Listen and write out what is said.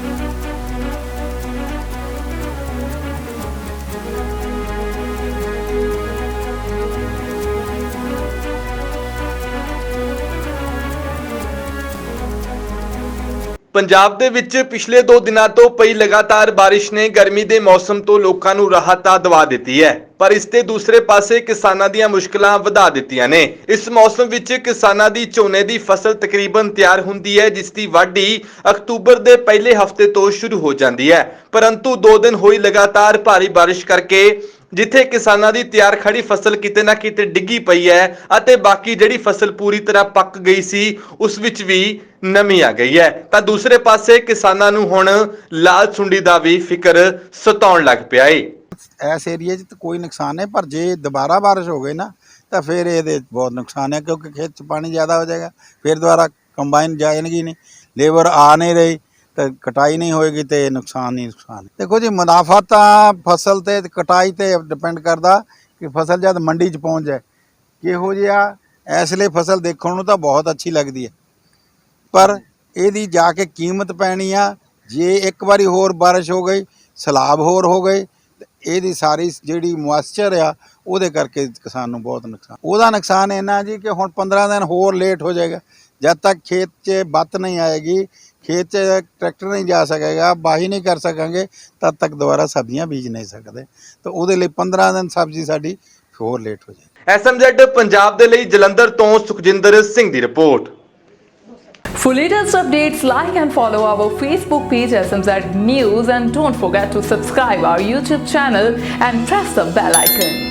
Thank you. Punjab ਦੇ ਵਿੱਚ ਪਿਛਲੇ 2 ਦਿਨਾਂ ਤੋਂ ਪਈ ਲਗਾਤਾਰ ਬਾਰਿਸ਼ ਨੇ ਗਰਮੀ ਦੇ ਮੌਸਮ ਤੋਂ ਲੋਕਾਂ ਨੂੰ ਰਾਹਤ ਤਾਂ ਦਵਾ ਦਿੱਤੀ ਹੈ, ਪਰ ਇਸ 'ਤੇ ਦੂਸਰੇ ਪਾਸੇ ਕਿਸਾਨਾਂ ਦੀਆਂ ਮੁਸ਼ਕਲਾਂ ਵਧਾ ਦਿੱਤੀਆਂ ਨੇ। ਇਸ ਮੌਸਮ ਵਿੱਚ ਕਿਸਾਨਾਂ ਦੀ ਝੋਨੇ ਦੀ ਫਸਲ ਤਕਰੀਬਨ ਤਿਆਰ ਹੁੰਦੀ ਹੈ, ਜਿਸ ਦੀ ਵਾਢੀ ਅਕਤੂਬਰ ਦੇ ਪਹਿਲੇ ਹਫ਼ਤੇ ਤੋਂ ਸ਼ੁਰੂ ਹੋ ਜਾਂਦੀ ਹੈ। ਪਰੰਤੂ 2 ਦਿਨ ਹੋਈ ਲਗਾਤਾਰ ਭਾਰੀ ਬਾਰਿਸ਼ ਕਰਕੇ ਜਿੱਥੇ ਕਿਸਾਨਾਂ ਦੀ ਤਿਆਰ ਖੜੀ ਫਸਲ ਕਿਤੇ ਨਾ ਕਿਤੇ ਡਿੱਗੀ ਪਈ ਹੈ ਅਤੇ ਬਾਕੀ ਜਿਹੜੀ ਫਸਲ ਪੂਰੀ ਤਰ੍ਹਾਂ ਪੱਕ ਗਈ ਸੀ, ਉਸ ਵਿੱਚ ਵੀ ਨਮੀ ਆ ਗਈ ਹੈ। ਤਾਂ ਦੂਸਰੇ ਪਾਸੇ ਕਿਸਾਨਾਂ ਨੂੰ ਹੁਣ ਲਾਲ ਸੁੰਡੀ ਦਾ ਵੀ ਫਿਕਰ ਸਤਾਉਣ ਲੱਗ ਪਿਆ ਏ। ਇਸ ਏਰੀਏ 'ਚ ਤਾਂ ਕੋਈ ਨੁਕਸਾਨ ਨਹੀਂ ਪਰ ਜੇ ਦੁਬਾਰਾ ਬਾਰਿਸ਼ ਹੋ ਗਈ ਨਾ, ਤਾਂ ਫਿਰ ਇਹਦੇ ਬਹੁਤ ਨੁਕਸਾਨ ਹੈ, ਕਿਉਂਕਿ ਖੇਤ 'ਚ ਪਾਣੀ ਜ਼ਿਆਦਾ ਹੋ ਜਾਏਗਾ, ਫਿਰ ਦੁਬਾਰਾ ਕੰਬਾਈਨ ਜਾਏਗੀ ਨਹੀਂ। ਲੇਬਰ ਆ ਨਹੀਂ ਰਹੀ ਤਾਂ ਕਟਾਈ ਨਹੀਂ ਹੋਏਗੀ ਤੇ ਨੁਕਸਾਨ ਹੀ ਨੁਕਸਾਨ ਦੇਖੋ ਜੀ, ਮੁਨਾਫਾ ਤਾਂ ਫਸਲ ਤੇ ਕਟਾਈ ਤੇ ਡਿਪੈਂਡ ਕਰਦਾ ਕਿ ਫਸਲ ਜਦ ਮੰਡੀ 'ਚ ਪਹੁੰਚ ਜਾਏ। ਕਿਹੋ ਜਿਹਾ ਇਸ ਲਈ ਫਸਲ ਦੇਖਣ ਨੂੰ ਤਾਂ ਬਹੁਤ ਅੱਛੀ ਲੱਗਦੀ ਹੈ। ਪਰ ਇਹਦੀ ਜਾ ਕੇ ਕੀਮਤ ਪੈਣੀ ਆ। ਜੇ ਇੱਕ ਵਾਰੀ ਹੋਰ ਬਾਰਿਸ਼ ਹੋ ਗਈ, ਸਲਾਬ ਹੋਰ ਹੋ ਗਈ ਤੇ ਇਹਦੀ ਸਾਰੀ ਜਿਹੜੀ ਮੋਇਸਚਰ ਆ, ਉਹਦੇ ਕਰਕੇ ਕਿਸਾਨ ਨੂੰ ਬਹੁਤ ਨੁਕਸਾਨ। ਉਹਦਾ ਨੁਕਸਾਨ ਇੰਨਾ ਜੀ ਕਿ ਹੁਣ 15 ਦਿਨ ਹੋਰ ਲੇਟ ਹੋ ਜਾਏਗਾ। ਜਦ ਤੱਕ ਖੇਤ 'ਚ ਬੱਤ ਨਹੀਂ ਆਏਗੀ ਖੇਤ 'ਚ ਟਰੈਕਟਰ ਨਹੀਂ ਜਾ ਸਕੇਗਾ ਬਾਹੀ ਨਹੀਂ ਕਰ ਸਕਾਂਗੇ ਤਦ ਤੱਕ ਦੁਬਾਰਾ ਸਬਜ਼ੀਆਂ ਬੀਜ ਨਹੀਂ ਸਕਦੇ ਤਾਂ ਉਹਦੇ ਲਈ 15 ਦਿਨ ਸਬਜ਼ੀ ਸਾਡੀ ਹੋਰ ਲੇਟ ਹੋ ਜਾਏਗੀ ਐਸਐਮਜ਼ੈਡ ਪੰਜਾਬ ਦੇ ਲਈ ਜਲੰਧਰ ਤੋਂ ਸੁਖਜਿੰਦਰ ਸਿੰਘ ਦੀ report For latest updates, like and follow our Facebook page SMZ News and don't forget to subscribe our YouTube channel and press the bell icon.